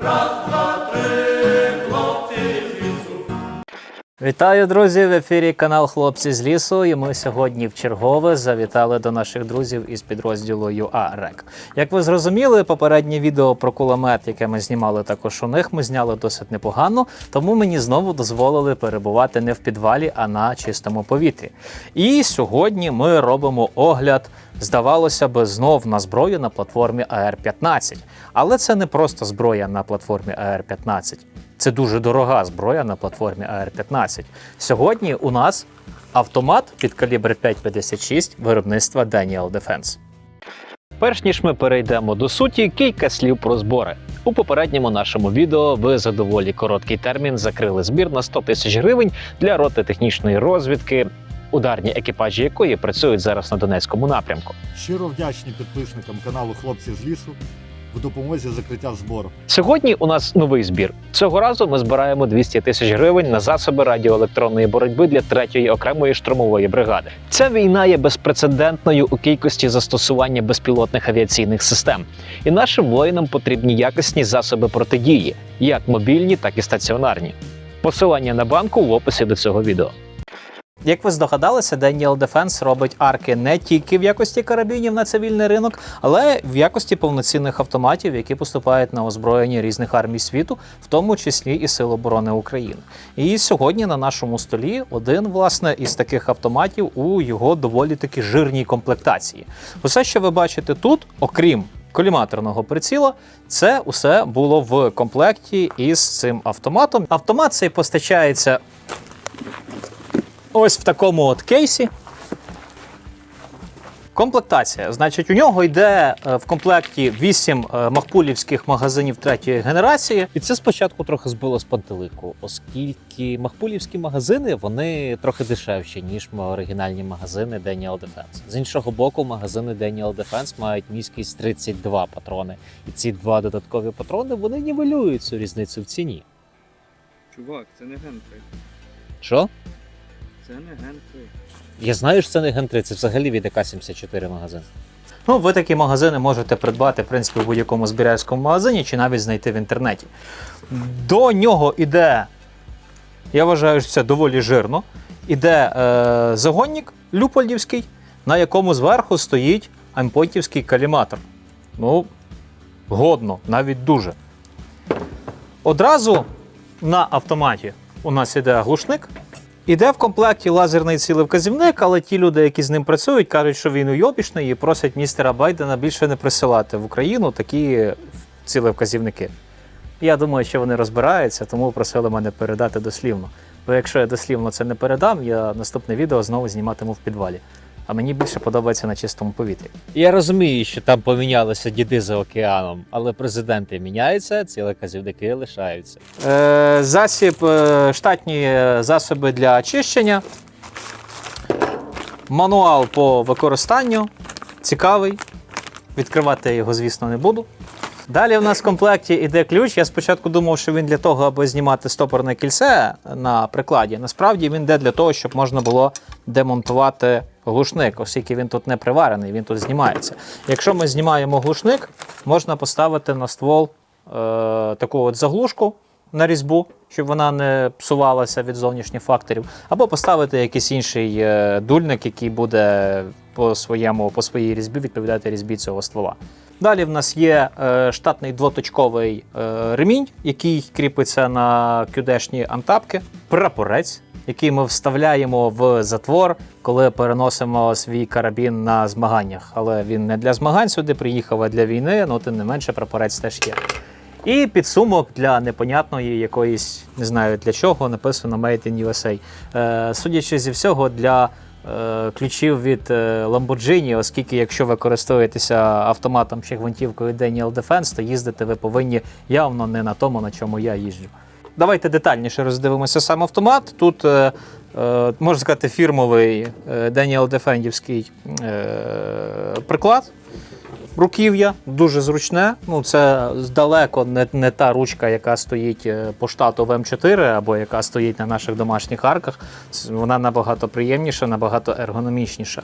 Prosper. Вітаю, друзі! В ефірі канал Хлопці з лісу. І ми сьогодні в чергове завітали до наших друзів із підрозділу ЮАРЕК. Як ви зрозуміли, попереднє відео про кулемет, яке ми знімали також у них, ми зняли досить непогано, тому мені знову дозволили перебувати не в підвалі, а на чистому повітрі. І сьогодні ми робимо огляд, здавалося би, знов на зброю на платформі AR-15. Але це не просто зброя на платформі AR-15. Це дуже дорога зброя на платформі AR-15. Сьогодні у нас автомат під калібр 5,56 виробництва Daniel Defense. Перш ніж ми перейдемо до суті, кілька слів про збори. У попередньому нашому відео ви за доволі короткий термін закрили збір на 100 тисяч гривень для роти технічної розвідки, ударні екіпажі якої працюють зараз на Донецькому напрямку. Щиро вдячні підписникам каналу Хлопці з лісу в допомозі закриття збору. Сьогодні у нас новий збір. Цього разу ми збираємо 200 тисяч гривень на засоби радіоелектронної боротьби для третьої окремої штурмової бригади. Ця війна є безпрецедентною у кількості застосування безпілотних авіаційних систем, і нашим воїнам потрібні якісні засоби протидії, як мобільні, так і стаціонарні. Посилання на банку в описі до цього відео. Як ви здогадалися, Daniel Defense робить арки не тільки в якості карабінів на цивільний ринок, але в якості повноцінних автоматів, які поступають на озброєння різних армій світу, в тому числі і Сил оборони України. І сьогодні на нашому столі один власне із таких автоматів у його доволі таки жирній комплектації. Усе, що ви бачите тут, окрім коліматорного приціла, це усе було в комплекті із цим автоматом. Автомат цей постачається ось в такому от кейсі. Комплектація. Значить, у нього йде е, в комплекті 8 е, махпулівських магазинів третьої генерації. І це спочатку трохи збило з пантелику, оскільки махпулівські магазини вони трохи дешевші, ніж оригінальні магазини Daniel Defense. З іншого боку, магазини Daniel Defense мають міськість 32 патрони. І ці два додаткові патрони вони нівелюють цю різницю в ціні. Чувак, це не ген 3. Що? Це не ген 3. Я знаю, що це не Ген 3, це взагалі від АК-74 магазин. Ну, ви такі магазини можете придбати в принципі, в будь-якому збіральському магазині чи навіть знайти в інтернеті. До нього іде, я вважаю, що це доволі жирно. Іде е, загонник люпольдівський, на якому зверху стоїть ампотівський каліматор. Ну, годно, навіть дуже. Одразу на автоматі у нас іде глушник. Іде в комплекті лазерний цілевказівник, але ті люди, які з ним працюють, кажуть, що він уйобішний і просять містера Байдена більше не присилати в Україну такі цілевказівники. Я думаю, що вони розбираються, тому просили мене передати дослівно. Бо якщо я дослівно це не передам, я наступне відео знову зніматиму в підвалі. А мені більше подобається на чистому повітрі. Я розумію, що там помінялися діди за океаном, але президенти міняються, цілеказівники лишаються. Е, засіб, е, штатні засоби для очищення. Мануал по використанню. Цікавий. Відкривати його, звісно, не буду. Далі в нас в комплекті йде ключ. Я спочатку думав, що він для того, аби знімати стопорне кільце на прикладі. Насправді він йде для того, щоб можна було демонтувати глушник, оскільки він тут не приварений, він тут знімається. Якщо ми знімаємо глушник, можна поставити на ствол е, таку от заглушку на різьбу, щоб вона не псувалася від зовнішніх факторів, або поставити якийсь інший е, дульник, який буде по, своєму, по своїй різьбі відповідати різьбі цього ствола. Далі в нас є е, штатний двоточковий е, ремінь, який кріпиться на кюдешні антапки, прапорець, який ми вставляємо в затвор, коли переносимо свій карабін на змаганнях. Але він не для змагань сюди приїхав, а для війни, ну тим не менше прапорець теж є. І підсумок для непонятної якоїсь, не знаю для чого, написано Made in USA. Е, судячи зі всього, для е, ключів від е, Lamborghini, оскільки якщо ви користуєтеся автоматом чи гвинтівкою Daniel Defense, то їздити ви повинні явно не на тому, на чому я їжджу. Давайте детальніше роздивимося сам автомат. Тут, е, е, можна сказати, фірмовий Daniel Defendівський е, приклад руків'я, дуже зручне. Ну, це здалеко не, не та ручка, яка стоїть по штату в М4 або яка стоїть на наших домашніх арках. Вона набагато приємніша, набагато ергономічніша.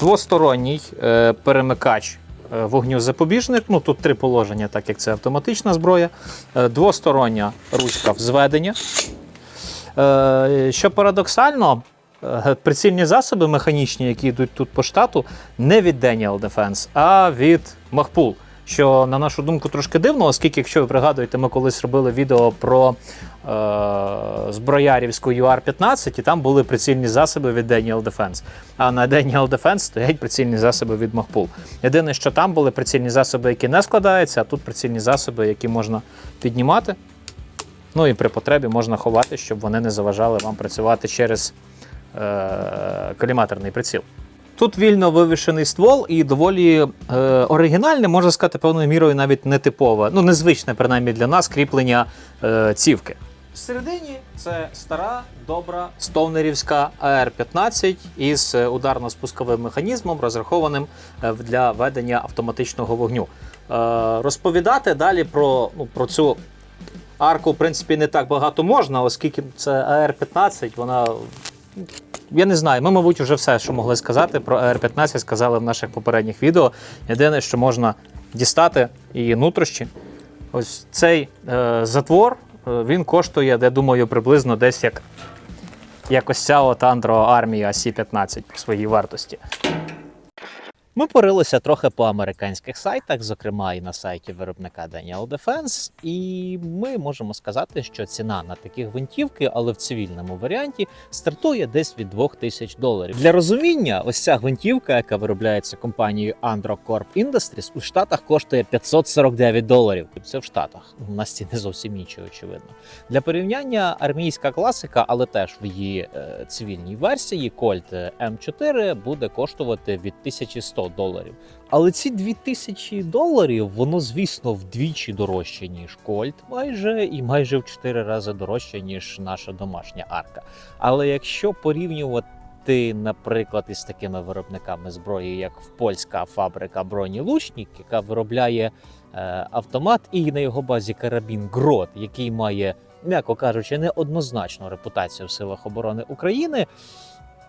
Двосторонній перемикач вогню запобіжник. Ну тут три положення, так як це автоматична зброя, Е, двостороння ручка взведення. зведення. Що парадоксально, е, прицільні засоби механічні, які йдуть тут по штату, не від Daniel Defense, а від Mahpool. Що, на нашу думку, трошки дивно, оскільки, якщо ви пригадуєте, ми колись робили відео про е, зброярівську UR-15, і там були прицільні засоби від Daniel Defense. А на Daniel Defense стоять прицільні засоби від Mahpool. Єдине, що там були прицільні засоби, які не складаються, а тут прицільні засоби, які можна піднімати. Ну і при потребі можна ховати, щоб вони не заважали вам працювати через е, коліматорний приціл. Тут вільно вивішений ствол і доволі е, оригінальне, можна сказати, певною мірою навіть нетипове, ну незвичне, принаймні для нас, кріплення е, цівки. Всередині це стара, добра стовнерівська АР-15 із е, ударно-спусковим механізмом, розрахованим е, для ведення автоматичного вогню. Е, розповідати далі про, ну, про цю арку, в принципі, не так багато можна, оскільки це АР-15, вона. Я не знаю, ми, мабуть, вже все, що могли сказати про R15, сказали в наших попередніх відео. Єдине, що можна дістати її нутрощі. Ось цей е, затвор е, він коштує, я думаю, приблизно десь як, ось ця от Андро армія Сі-15 по своїй вартості. Ми порилися трохи по американських сайтах, зокрема і на сайті виробника Daniel Defense, і ми можемо сказати, що ціна на такі гвинтівки, але в цивільному варіанті, стартує десь від 2000 доларів. Для розуміння, ось ця гвинтівка, яка виробляється компанією Andro Corp Industries, у Штатах коштує 549 доларів. Це в Штатах. У нас ці не зовсім інші, очевидно. Для порівняння армійська класика, але теж в її е, цивільній версії Colt M4 буде коштувати від 1100 доларів. Але ці 2000 доларів, воно, звісно, вдвічі дорожче, ніж Colt, майже і майже в 4 рази дорожче, ніж наша домашня арка. Але якщо порівнювати, наприклад, із такими виробниками зброї, як в польська фабрика броні Лучник, яка виробляє е, автомат, і на його базі карабін Грот, який має, м'яко кажучи, неоднозначну репутацію в силах оборони України.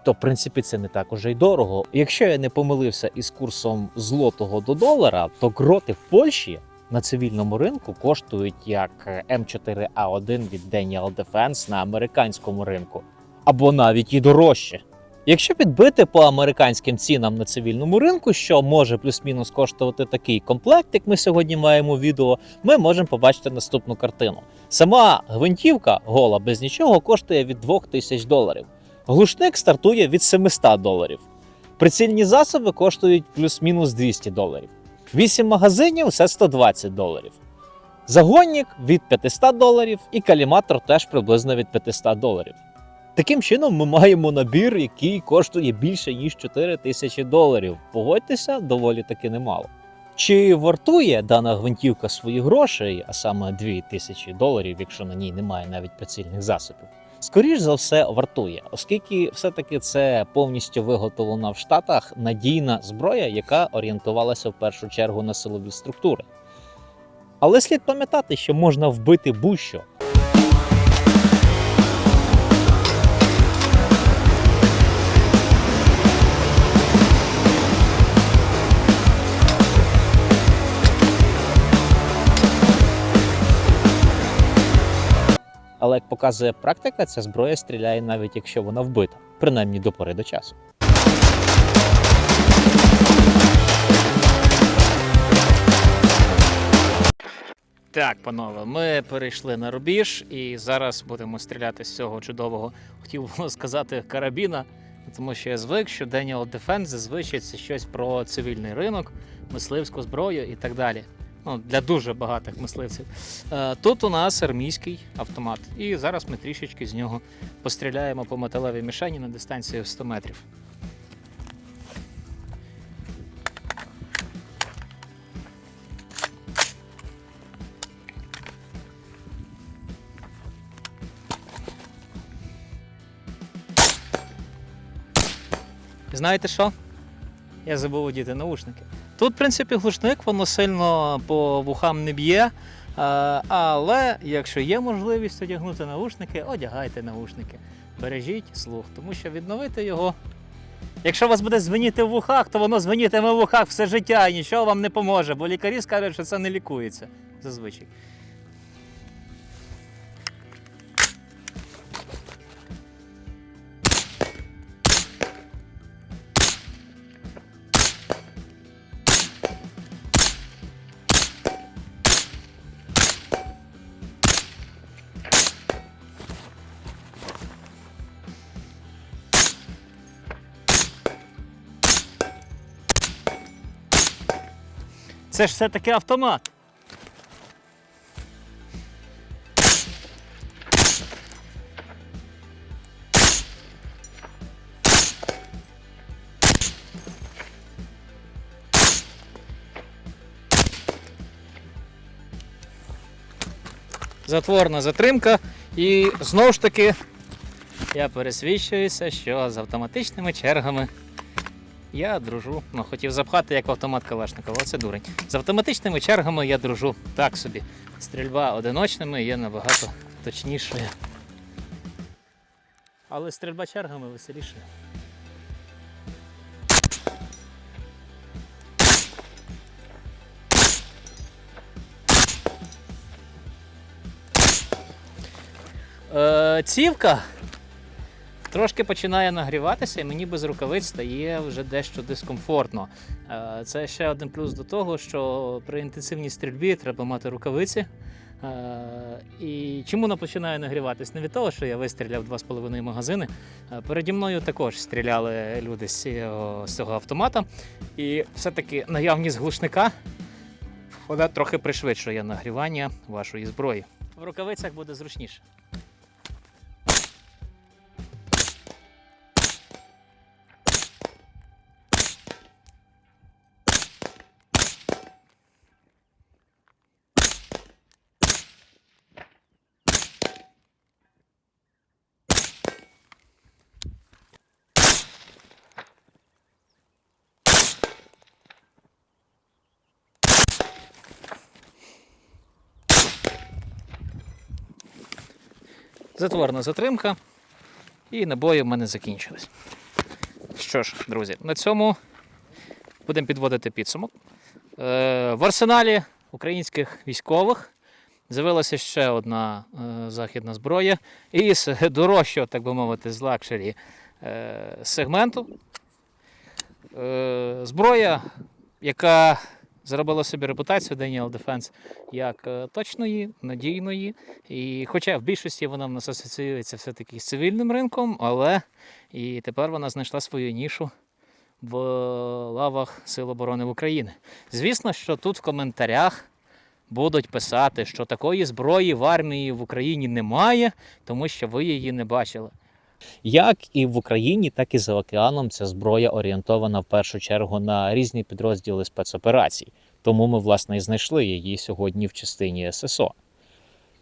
То, в принципі, це не так уже й дорого. Якщо я не помилився із курсом злотого до долара, то гроти в Польщі на цивільному ринку коштують як М4А1 від Daniel Defense на американському ринку, або навіть і дорожче. Якщо підбити по американським цінам на цивільному ринку, що може плюс-мінус коштувати такий комплект, як ми сьогодні маємо відео, ми можемо побачити наступну картину. Сама гвинтівка гола без нічого коштує від 2000 доларів. Глушник стартує від 700 доларів. Прицільні засоби коштують плюс-мінус 200 доларів. 8 магазинів це 120 доларів. Загонник від 500 доларів і каліматор теж приблизно від 500 доларів. Таким чином, ми маємо набір, який коштує більше ніж 4 тисячі доларів. Погодьтеся, доволі таки немало. Чи вартує дана гвинтівка свої грошей, а саме 2 тисячі доларів, якщо на ній немає навіть прицільних засобів? Скоріш за все, вартує, оскільки все-таки це повністю виготовлена в Штатах надійна зброя, яка орієнтувалася в першу чергу на силові структури. Але слід пам'ятати, що можна вбити будь-що. Але як показує практика, ця зброя стріляє навіть якщо вона вбита, принаймні до пори до часу. Так, панове, ми перейшли на рубіж і зараз будемо стріляти з цього чудового, хотів було сказати, карабіна, тому що я звик, що Daniel Defense зазвичай це щось про цивільний ринок, мисливську зброю і так далі. Ну, для дуже багатих мисливців. Е, Тут у нас армійський автомат. І зараз ми трішечки з нього постріляємо по металевій мішені на дистанцію в 100 метрів. Знаєте що? Я забув одіти наушники. Тут, в принципі, глушник, воно сильно по вухам не б'є. Е, Але якщо є можливість одягнути наушники, одягайте наушники. Бережіть слух, тому що відновити його Якщо вас буде звеніти в вухах, то воно звенітиме в вухах все життя і нічого вам не поможе, бо лікарі скажуть, що це не лікується зазвичай. Це ж все-таки автомат. Затворна затримка. І знову ж таки я пересвідчуюся, що з автоматичними чергами я дружу. Ну, хотів запхати як автомат Калашникова, але це дурень. З автоматичними чергами я дружу так собі. Стрільба одиночними є набагато точнішою. Але стрільба чергами веселіше. Е, цівка трошки починає нагріватися, і мені без рукавиць стає вже дещо дискомфортно. Е, Це ще один плюс до того, що при інтенсивній стрільбі треба мати рукавиці. Е, І чому вона починає нагріватись? Не від того, що я вистріляв 2,5 магазини. Е, Переді мною також стріляли люди з цього, автомата. І все-таки наявність глушника вона трохи пришвидшує нагрівання вашої зброї. В рукавицях буде зручніше. Затворна затримка. І набої в мене закінчились. Що ж, друзі, на цьому будемо підводити підсумок. Е, В арсеналі українських військових з'явилася ще одна е, західна зброя із дорожчого, так би мовити, з лакшері е, сегменту. Зброя, яка заробила собі репутацію Daniel Defense як е, точної, надійної. І хоча в більшості вона в нас асоціюється все-таки з цивільним ринком, але і тепер вона знайшла свою нішу в лавах Сил оборони України. Звісно, що тут в коментарях будуть писати, що такої зброї в армії в Україні немає, тому що ви її не бачили. Як і в Україні, так і за океаном ця зброя орієнтована в першу чергу на різні підрозділи спецоперацій. Тому ми, власне, і знайшли її сьогодні в частині ССО.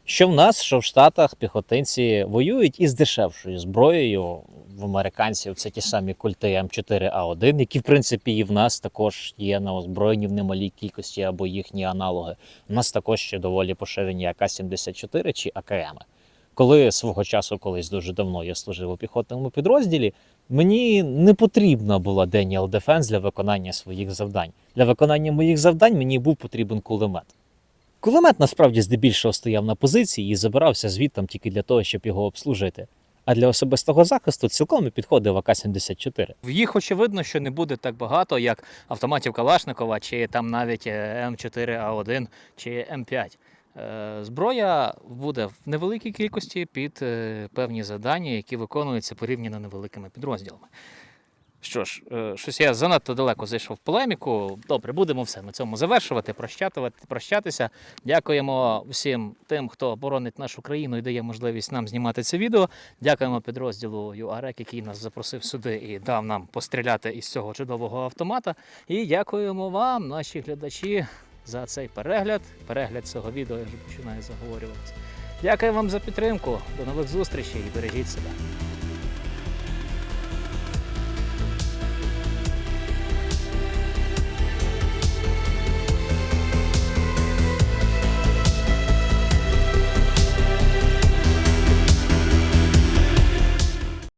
Що в нас, що в Штатах піхотинці воюють із дешевшою зброєю. В американців це ті самі культи М4А1, які, в принципі, і в нас також є на озброєнні в немалій кількості або їхні аналоги. У нас також ще доволі поширені АК-74 чи АКМ. Коли свого часу, колись дуже давно я служив у піхотному підрозділі, мені не потрібна була Daniel Defense для виконання своїх завдань. Для виконання моїх завдань мені був потрібен кулемет. Кулемет насправді здебільшого стояв на позиції і забирався звідтам тільки для того, щоб його обслужити. А для особистого захисту цілком підходив АК-74. Їх очевидно, що не буде так багато, як автоматів Калашникова, чи там навіть е, М4А1 чи М5. Е, Зброя буде в невеликій кількості під е, певні завдання, які виконуються порівняно невеликими підрозділами. Що ж, е, щось я занадто далеко зайшов в полеміку. Добре, будемо все на цьому завершувати, прощатувати, прощатися. Дякуємо всім тим, хто боронить нашу країну і дає можливість нам знімати це відео. Дякуємо підрозділу ЮАРЕК, який нас запросив сюди і дав нам постріляти із цього чудового автомата. І дякуємо вам, наші глядачі, за цей перегляд. Перегляд цього відео я вже починаю заговорюватися. Дякую вам за підтримку. До нових зустрічей і бережіть себе.